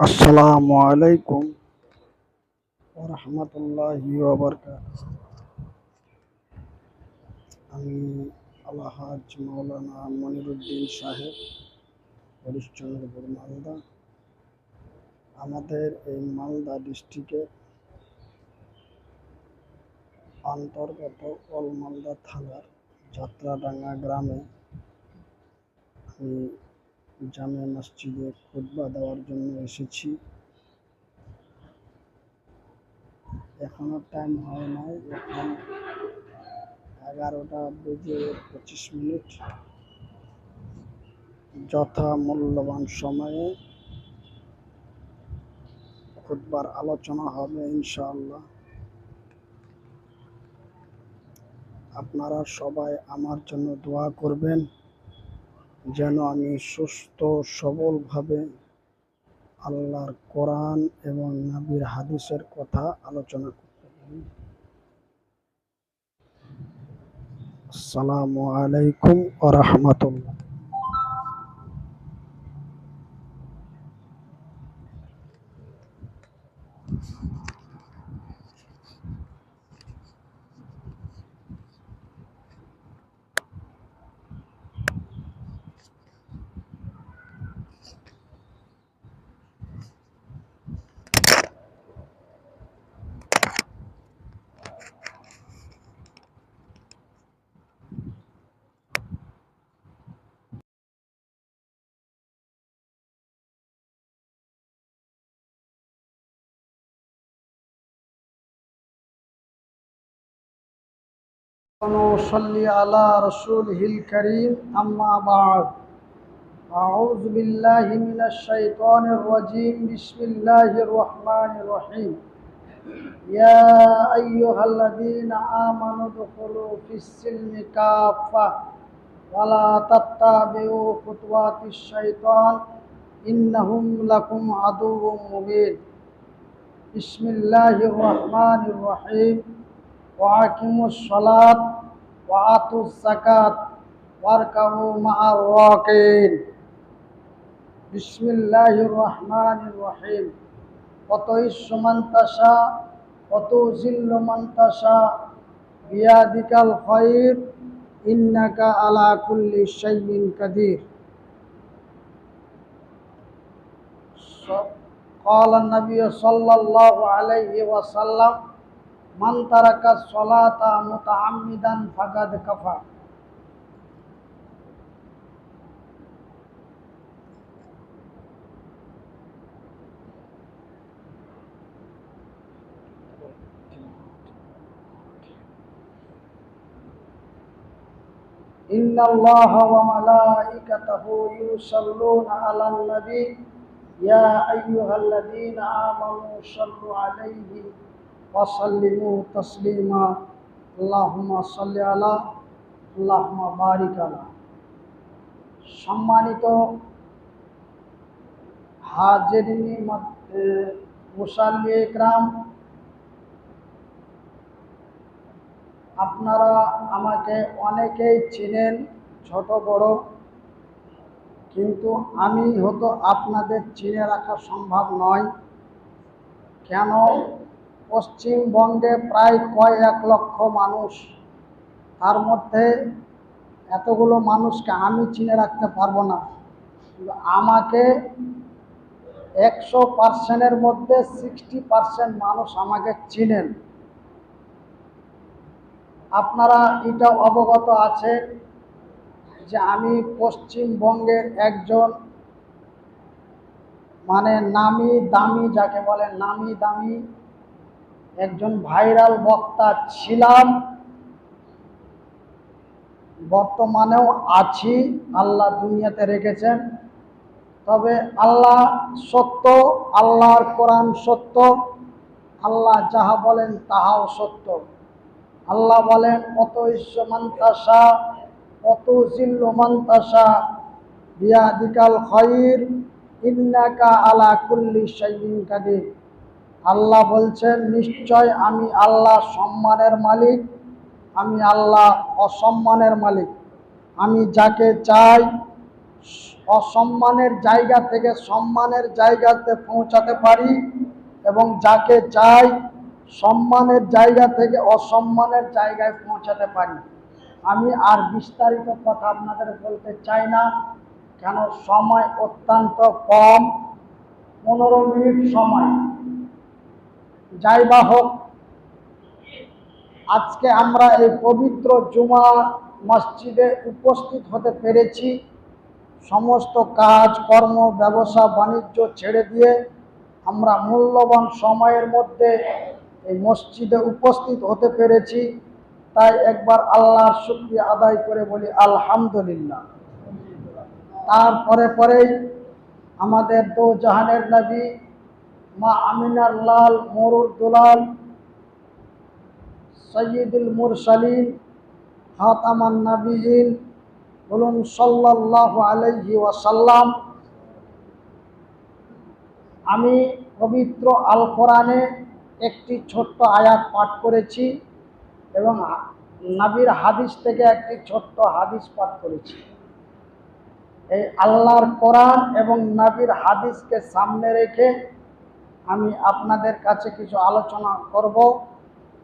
আসসালামু আলাইকুম রহমতুল্লাহি আমি আলহাজ মৌলানা মনিরুদ্দিন সাহেব, হরিশ্চন্দ্রপুর, মালদা। আমাদের এই মালদা ডিস্ট্রিক্টে অন্তর্গত অলমালদা থানার যাত্রাডাঙ্গা গ্রামে আমি জামে মসজিদে খুতবা দেওয়ার জন্য এসেছি। এখনও টাইম হয় নাই, এখন এগারোটা বেজে পঁচিশ মিনিট। যথা মূল্যবান সময়ে খুতবার আলোচনা হবে ইনশাআল্লাহ। আপনারা সবাই আমার জন্য দোয়া করবেন। যেন আমি সুস্থ, সবলভাবে আল্লাহর কোরআন এবং নাবির হাদিসের কথা আলোচনা করতে পারি। আসসালামু আলাইকুম আ রহমতুল্লাহ। ونصلي على رسوله الكريم أما بعد. أعوذ بالله من الشيطان الرجيم. بسم الله الرحمن الرحيم. يا أيها الذين آمنوا ادخلوا في السلم كافة. ولا تتبعوا خطوات الشيطان. إنهم لكم عدو مبين. بسم الله الرحمن الرحيم. وأقيموا الصلاة وآتوا الزكاة واركعوا مع الراكعين بسم الله الرحمن الرحيم وتعز من تشاء وتذل من تشاء بيدك الخير إنك على كل شيء قدير قال النبي صلى الله عليه وسلم মান তারাকা সলাতা মুতাআম্মিদান ফাকাদ কাফা إن الله وملائكته يصلون على النبي يا أيها الذين آمنوا صلوا عليه ওয়াসাল্লিমু তসলিমা আল্লাহমা সাল্লি আলা আল্লাহমা বারিক আলা। সম্মানিত হাজেরিনি মুসাল্লি একরাম, আপনারা আমাকে অনেকেই চিনেন, ছোট, বড়, কিন্তু আমি হয়তো আপনাদের চিনে রাখা সম্ভব নয়। কেন? পশ্চিমবঙ্গে প্রায় কয় এক লক্ষ মানুষ। তার মধ্যে এতগুলো মানুষকে আমি চিনে রাখতে পারব না। আমাকে একশো পার্সেন্টের মধ্যে সিক্সটি পার্সেন্ট মানুষ আমাকে চিনেন। আপনারা এটা অবগত আছে যে আমি পশ্চিমবঙ্গের একজন মানে নামি দামি যাকে বলে নামি দামি একজন ভাইরাল বক্তা ছিলাম। বর্তমানেও আছি, আল্লাহ দুনিয়াতে রেখেছেন। তবে আল্লাহ সত্য, আল্লাহর কোরআন সত্য, আল্লাহ যাহা বলেন তাহাও সত্য। আল্লাহ বলেন, অত ঈশ্ব মান্তাসা, অত জিল্ল মান্তাসা, বিয়াদিকাল খয়ির ইন্নাকা আলা কুল্লি শাইইন কাদির। আল্লাহ বলছেন, নিশ্চয় আমি আল্লাহ সম্মানের মালিক। আমি আল্লাহ অসম্মানের মালিক। আমি যাকে চাই অসম্মানের জায়গা থেকে সম্মানের জায়গাতে পৌঁছাতে পারি এবং যাকে চাই সম্মানের জায়গা থেকে অসম্মানের জায়গায় পৌঁছাতে পারি। আমি আর বিস্তারিত কথা আপনাদের বলতে চাই না, কেন সময় অত্যন্ত কম। পনেরো মিনিট সময়। যাই বা হোক, আজকে আমরা এই পবিত্র জুমা মসজিদে উপস্থিত হতে পেরেছি। সমস্ত কাজ, কর্ম, ব্যবসা, বাণিজ্য ছেড়ে দিয়ে আমরা মূল্যবান সময়ের মধ্যে এই মসজিদে উপস্থিত হতে পেরেছি। তাই একবার আল্লাহর শুক্রিয়া আদায় করে বলি, আলহামদুলিল্লাহ। তারপরে পরেই আমাদের দো জাহানের নবী মা আমিনার লাল, মরুর দুলাল, সৈয়দুল মুরসালিন হাতামান নাবিহীন বলুন সাল্লাল্লাহু আলাইহি ওয়াসাল্লাম। আমি পবিত্র আল কোরআনে একটি ছোট্ট আয়াত পাঠ করেছি এবং নাবির হাদিস থেকে একটি ছোট্ট হাদিস পাঠ করেছি। এই আল্লাহর কোরআন এবং নাবির হাদিসকে সামনে রেখে আমি আপনাদের কাছে কিছু আলোচনা করব।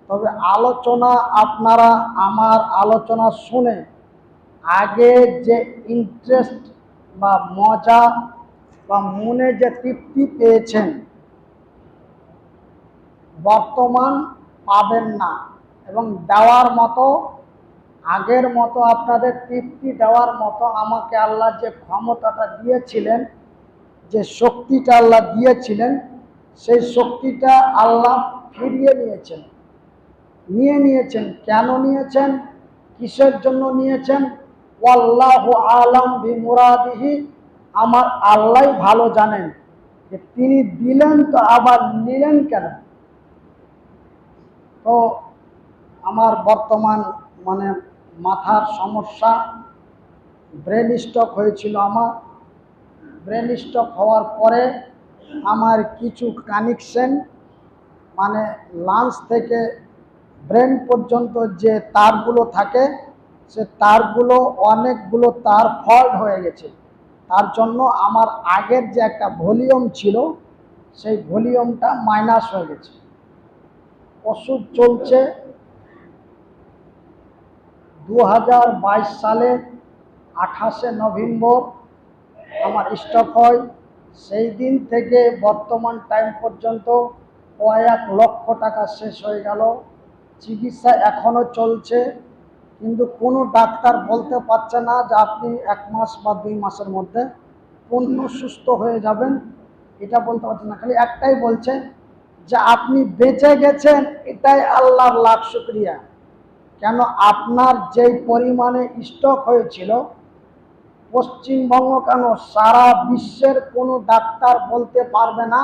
তবে আলোচনা আপনারা আমার আলোচনা শুনে আগে যে ইন্টারেস্ট বা মজা বা মনে যে তৃপ্তি পেয়েছেন, বর্তমান পাবেন না এবং দেওয়ার মতো, আগের মতো আপনাদের তৃপ্তি দেওয়ার মতো আমাকে আল্লাহ যে ক্ষমতাটা দিয়েছিলেন, যে শক্তিটা আল্লাহ দিয়েছিলেন সেই শক্তিটা আল্লাহ ফিরিয়ে নিয়েছেন। নিয়ে নিয়েছেন। কেন নিয়েছেন? কিসের জন্য নিয়েছেন? ওয়াল্লাহ আলম বি মুরাদিহি আমার আল্লাহ ভালো জানেন যে তিনি দিলেন তো আবার নিলেন কেন? তো আমার বর্তমান মানে মাথার সমস্যা, ব্রেন স্ট্রোক হয়েছিল আমার। ব্রেন স্ট্রোক হওয়ার পরে আমার কিছু কানেকশন মানে লাঞ্চ থেকে ব্রেন পর্যন্ত যে তারগুলো থাকে, সে তারগুলো অনেকগুলো তার ফল্ট হয়ে গেছে। তার জন্য আমার আগের যে একটা ভলিউম ছিল, সেই ভলিউমটা মাইনাস হয়ে গেছে। ওষুধ চলছে। দু সালের আঠাশে নভেম্বর আমার স্টক হয়। সেই দিন থেকে বর্তমান টাইম পর্যন্ত কয়েক লক্ষ টাকা শেষ হয়ে গেল। চিকিৎসা এখনও চলছে, কিন্তু কোনো ডাক্তার বলতে পারছে না যে আপনি এক মাস বা দুই মাসের মধ্যে পূর্ণ সুস্থ হয়ে যাবেন। এটা বলতে পারছে না, খালি একটাই বলছে যে আপনি বেঁচে গেছেন, এটাই আল্লাহর লাখ শুক্রিয়া। কেন আপনার যেই পরিমাণে স্টক হয়েছিল পশ্চিমবঙ্গ কেন সারা বিশ্বের কোনো ডাক্তার বলতে পারবে না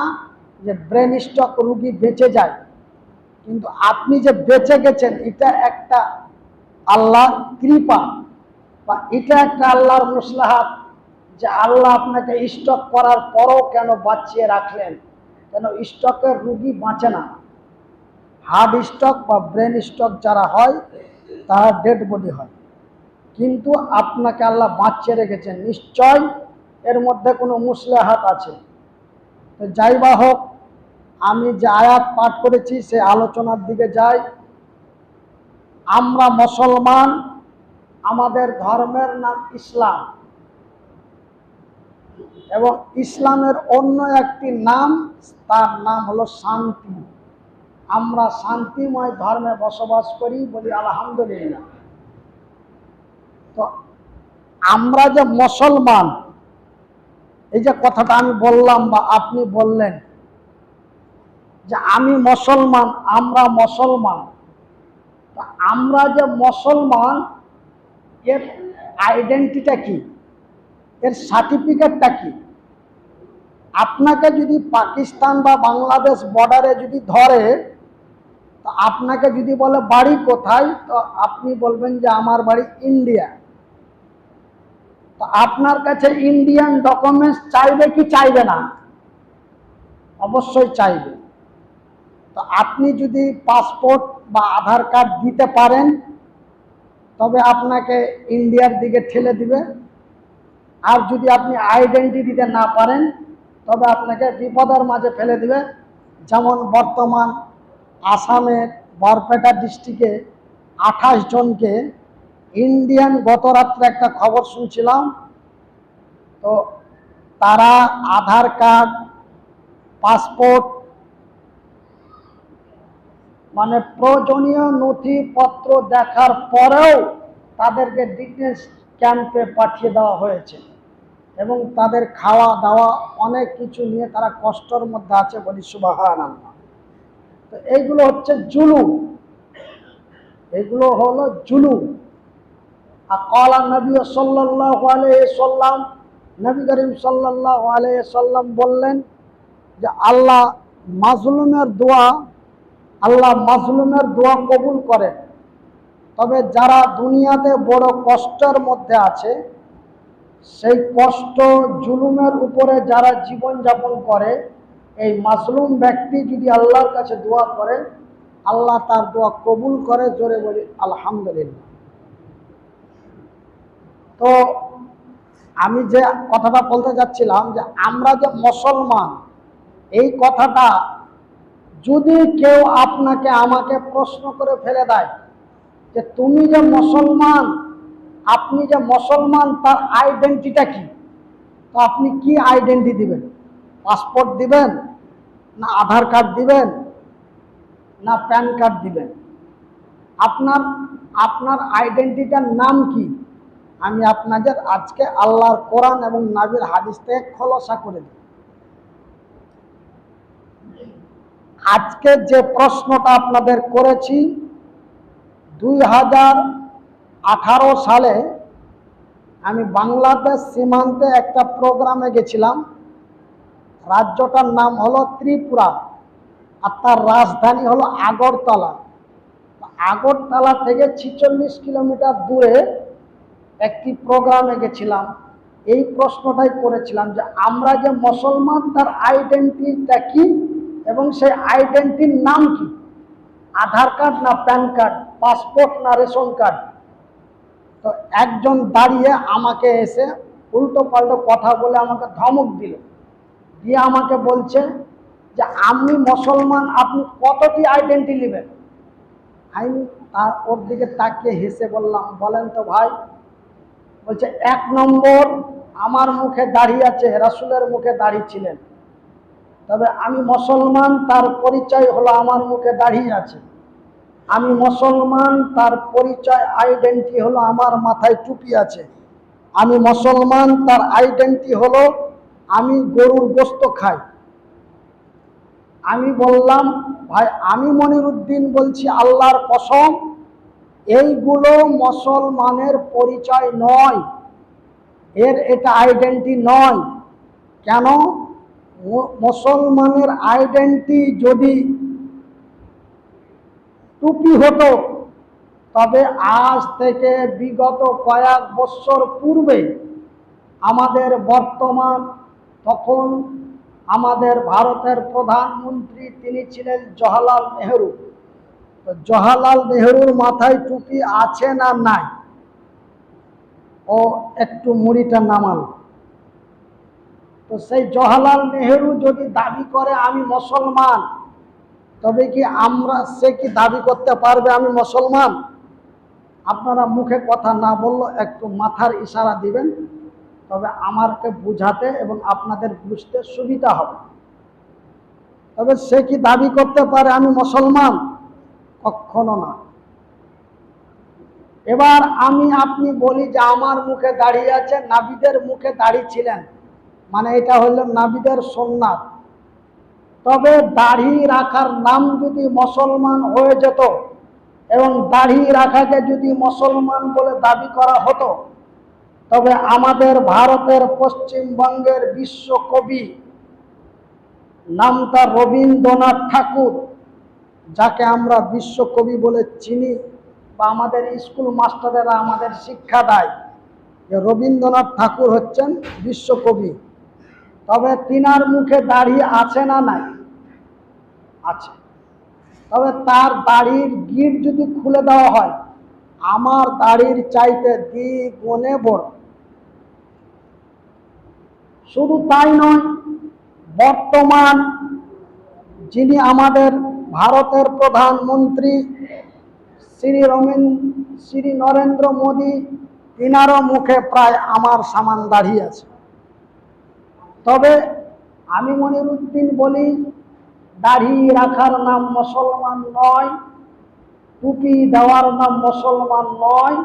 যে ব্রেন স্টক রুগী বেঁচে যায়? কিন্তু আপনি যে বেঁচে গেছেন, এটা একটা আল্লাহর কৃপা বা এটা একটা আল্লাহর মুসলাহাত যে আল্লাহ আপনাকে স্টক করার পরও কেন বাঁচিয়ে রাখলেন? কেন স্টকের রুগী বাঁচে না? হার্ট স্টক বা ব্রেন স্টক যারা হয়, তারা ডেড বডি হয়। কিন্তু আপনাকে আল্লাহ বাঁচিয়ে রেখেছেন। নিশ্চয় এর মধ্যে কোনো মুসলাহাত আছে। তো যাই বা হোক, আমি যে আয়াত পাঠ করেছি, সে আলোচনার দিকে যাই। আমরা মুসলমান, আমাদের ধর্মের নাম ইসলাম। এবং ইসলামের অন্য একটি নাম, তার নাম হলো শান্তি। আমরা শান্তিময় ধর্মে বসবাস করি বলি আলহামদুলিল্লাহ। তো আমরা যে মুসলমান, এই যে কথাটা আমি বললাম বা আপনি বললেন যে আমি মুসলমান, আমরা মুসলমান আমরা যে মুসলমান, এর আইডেন্টিটা কি? এর সার্টিফিকেটটা কি? আপনাকে যদি পাকিস্তান বা বাংলাদেশ বর্ডারে যদি ধরে, তো আপনাকে যদি বলে বাড়ি কোথায়, তো আপনি বলবেন যে আমার বাড়ি ইন্ডিয়া তো আপনার কাছে ইন্ডিয়ান ডকুমেন্টস চাইবে কি চাইবে না? অবশ্যই চাইবে। তো আপনি যদি পাসপোর্ট বা আধার কার্ড দিতে পারেন, তবে আপনাকে ইন্ডিয়ার দিকে ঠেলে দিবে। আর যদি আপনি আইডেন্টি দিতে না পারেন, তবে আপনাকে বিপদের মাঝে ফেলে দিবে। যেমন বর্তমান আসামের বরপেটা ডিস্ট্রিক্টে আঠাশ জনকে ইন্ডিয়ান গত রাত্রে একটা খবর শুনছিলাম। তো তারা আধার কার্ড, পাসপোর্ট মানে প্রয়োজনীয় নথিপত্র দেখার পরেও তাদেরকে ডিটেলস ক্যাম্পে পাঠিয়ে দেওয়া হয়েছে এবং তাদের খাওয়া দাওয়া অনেক কিছু নিয়ে তারা কষ্টর মধ্যে আছে বলি সুবাহান তো এইগুলো হচ্ছে জুলু এগুলো হলো জুলু নবী বললেন যে, আল্লাহ মাজলুমের দোয়া, আল্লাহ মাজলুমের দোয়া কবুল করেন। তবে যারা দুনিয়াতে বড় কষ্টের মধ্যে আছে, সেই কষ্ট, জুলুমের উপরে যারা জীবন যাপন করে, এই মাজলুম ব্যক্তি যদি আল্লাহর কাছে দোয়া করে, আল্লাহ তার দোয়া কবুল করে জোরে বলি, আলহামদুলিল্লাহ। তো আমি যে কথাটা বলতে যাচ্ছিলাম যে আমরা যে মুসলমান, এই কথাটা যদি কেউ আপনাকে আমাকে প্রশ্ন করে ফেলে দেয় যে তুমি যে মুসলমান, আপনি যে মুসলমান, তার আইডেন্টিটা কি? তো আপনি কি আইডেন্টি দিবেন? পাসপোর্ট দিবেন না আধার কার্ড দিবেন না প্যান কার্ড দিবেন? আপনার আপনার আইডেন্টিটার নাম কি? আমি আপনাদের আজকে আল্লাহর কোরআন এবং নাবির হাদিস থেকে খোলসা করে দিই আজকে যে প্রশ্নটা আপনাদের করেছি, দুই হাজার আঠারো সালে আমি বাংলাদেশ সীমান্তে একটা প্রোগ্রামে গেছিলাম। রাজ্যটার নাম হলো ত্রিপুরা আর তার রাজধানী হলো আগরতলা। আগরতলা থেকে ছিচল্লিশ কিলোমিটার দূরে একটি প্রোগ্রামে গেছিলাম এই প্রশ্নটাই করেছিলাম যে আমরা যে মুসলমান, তার আইডেন্টিটা কি এবং সেই আইডেন্টির নাম কি? আধার কার্ড না প্যান কার্ড? পাসপোর্ট না রেশন কার্ড? তো একজন দাঁড়িয়ে আমাকে এসে উল্টো পাল্টো কথা বলে আমাকে ধমক দিল। দিয়ে আমাকে বলছে যে আমি মুসলমান, আপনি কতটি আইডেন্টি নেবেন? আমি তার ওর দিকে তাকিয়ে হেসে বললাম, বলেন তো ভাই বলছে, এক নম্বর আমার মুখে দাঁড়িয়ে আছে, রাসুলের মুখে দাঁড়িয়ে ছিলেন। তবে আমি মুসলমান, তার পরিচয় হলো আমার মুখে দাঁড়িয়ে আছে। আমি মুসলমান, তার পরিচয়, আইডেন্টি হলো আমার মাথায় টুপি আছে। আমি মুসলমান, তার আইডেন্টি হলো আমি গরুর গোস্ত খাই। আমি বললাম, ভাই, আমি মনিরুদ্দিন বলছি, আল্লাহর কসম এইগুলো মুসলমানের পরিচয় নয়। এর এটা আইডেন্টি নয়। কেন? মুসলমানের আইডেন্টি যদি টুপি হতো, তবে আজ থেকে বিগত কয়েক বছর পূর্বে আমাদের বর্তমান, তখন আমাদের ভারতের প্রধানমন্ত্রী তিনি ছিলেন জওয়াহরলাল নেহরু। জওয়াহরলাল নেহরুর মাথায় টুপি আছে না নাই? ও একটু মুড়িটা নামাল। তো সেই জওয়াহরলাল নেহরু যদি দাবি করে আমি মুসলমান, তবে কি আমরা, সে কি দাবি করতে পারবে আমি মুসলমান? আপনারা মুখে কথা না বলল, একটু মাথার ইশারা দিবেন, তবে আমারকে বুঝাতে এবং আপনাদের বুঝতে সুবিধা হবে। তবে সে কি দাবি করতে পারে আমি মুসলমান? কখনো না। এবার আমি আপনি বলি যে আমার মুখে দাঁড়িয়ে আছে নাবিদের মুখে দাঁড়িয়ে ছিলেন মানে এটা হলো নাবিদের সোননাথ। তবে দাড়ি রাখার নাম যদি মুসলমান হয়ে যেত এবং দাড়ি রাখাকে যদি মুসলমান বলে দাবি করা হতো, তবে আমাদের ভারতের পশ্চিমবঙ্গের বিশ্বকবি নাম তার রবীন্দ্রনাথ ঠাকুর যাকে আমরা বিশ্বকবি বলে চিনি বা আমাদের স্কুল মাস্টারেরা আমাদের শিক্ষা দেয়, যে রবীন্দ্রনাথ ঠাকুর হচ্ছেন বিশ্বকবি তবে তিনার মুখে দাড়ি আছে না নাই? আছে। তবে তার দাড়ির গিট যদি খুলে দেওয়া হয়, আমার দাড়ির চাইতে দ্বিগুণে বড়। শুধু তাই নয়, বর্তমান যিনি আমাদের ভারতের প্রধানমন্ত্রী শ্রী রবীন শ্রী নরেন্দ্র মোদী, তিনারও মুখে প্রায় আমার সামান দাঁড়িয়ে আছে। তবে আমি মনিরুদ্দিন বলি, দাড়ি রাখার নাম মুসলমান নয়, টুপি দেওয়ার নাম মুসলমান নয়।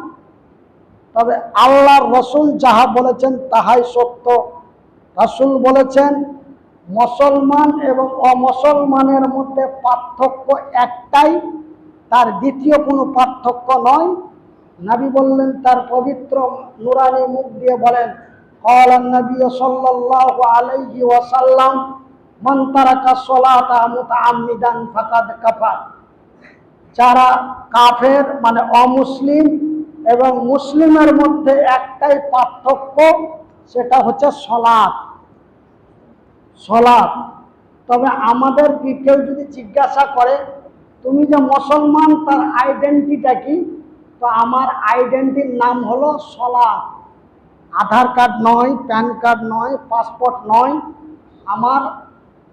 তবে আল্লাহর রসুল যাহা বলেছেন, তাহাই সত্য। রসুল বলেছেন মুসলমান এবং অমুসলমানের মধ্যে পার্থক্য একটাই, তার দ্বিতীয় কোনো পার্থক্য নয়। নাবি বললেন, তার পবিত্র নুরানি মুখ দিয়ে বলেন কলান নবী সাল্লাল্লাহু আলাইহি ওয়াসাল্লাম, মান তারাকা সালাতা মুতাআম্মিদান ফাকাদ কাফার। যারা কাফের মানে অমুসলিম এবং মুসলিমের মধ্যে একটাই পার্থক্য, সেটা হচ্ছে সলাৎ। সলাৎ তবে আমাদের কেউ যদি জিজ্ঞাসা করে, তুমি যে মুসলমান, তার আইডেন্টিটা কি? তো আমার আইডেন্টির নাম হলো সলাৎ আধার কার্ড নয়, প্যান কার্ড নয়, পাসপোর্ট নয়, আমার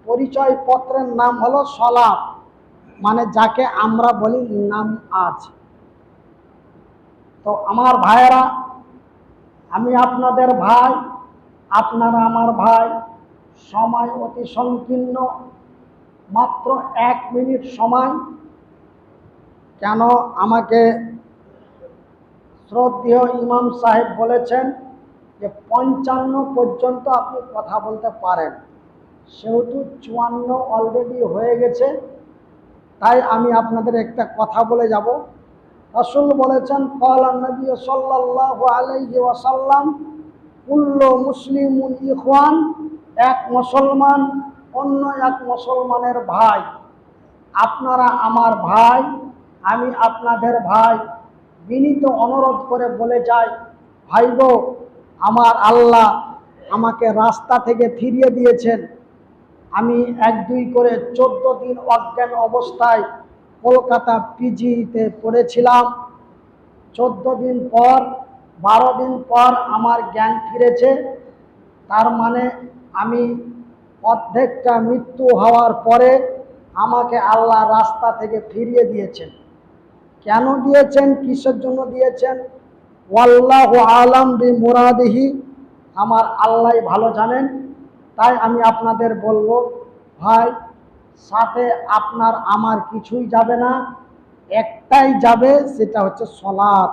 পরিচয়পত্রের নাম হলো সলাৎ মানে যাকে আমরা বলি নাম আজ। তো আমার ভাইয়েরা, আমি আপনাদের ভাই, আপনারা আমার ভাই সময় অতি সংকীর্ণ। মাত্র এক মিনিট সময়। কেন আমাকে শ্রদ্ধেয় ইমাম সাহেব বলেছেন যে পঞ্চান্ন পর্যন্ত আপনি কথা বলতে পারেন। সেহেতু চুয়ান্ন অলরেডি হয়ে গেছে। তাই আমি আপনাদের একটা কথা বলে যাব। রসুল বলেছেন কলা নবী সাল্লাল্লাহু আলাইহি ওয়াসাল্লাম, কুল্ল মুসলিমুন ইখওয়ান। এক মুসলমান, অন্য এক মুসলমানের ভাই। আপনারা আমার ভাই, আমি আপনাদের ভাই। বিনীত অনুরোধ করে বলে যাই ভাই গো আমার আল্লাহ আমাকে রাস্তা থেকে ফিরিয়ে দিয়েছেন। আমি এক দুই করে চোদ্দ দিন অজ্ঞান অবস্থায় কলকাতা পিজিতে পড়েছিলাম। চোদ্দ দিন পর, বারো দিন পর আমার জ্ঞান ফিরেছে। তার মানে আমি অর্ধেকটা মৃত্যু হওয়ার পরে আমাকে আল্লাহ রাস্তা থেকে ফিরিয়ে দিয়েছেন। কেন দিয়েছেন? কিসের জন্য দিয়েছেন? ওয়াল্লাহ আলাম বি মুরাদিহি আমার আল্লাহ ভালো জানেন, তাই আমি আপনাদের বলব, ভাই, সাথে আপনার আমার কিছুই যাবে না। একটাই যাবে, সেটা হচ্ছে সলাৎ।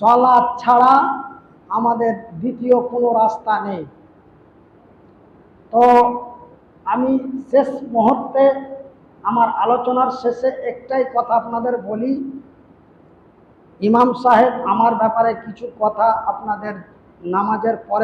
সলাৎ ছাড়া আমাদের দ্বিতীয় কোনো রাস্তা নেই। তো আমি শেষ মুহূর্তে আমার আলোচনার শেষে একটাই কথা আপনাদের বলি। ইমাম সাহেব, আমার ব্যাপারে কিছু কথা আপনাদের নামাজের পরে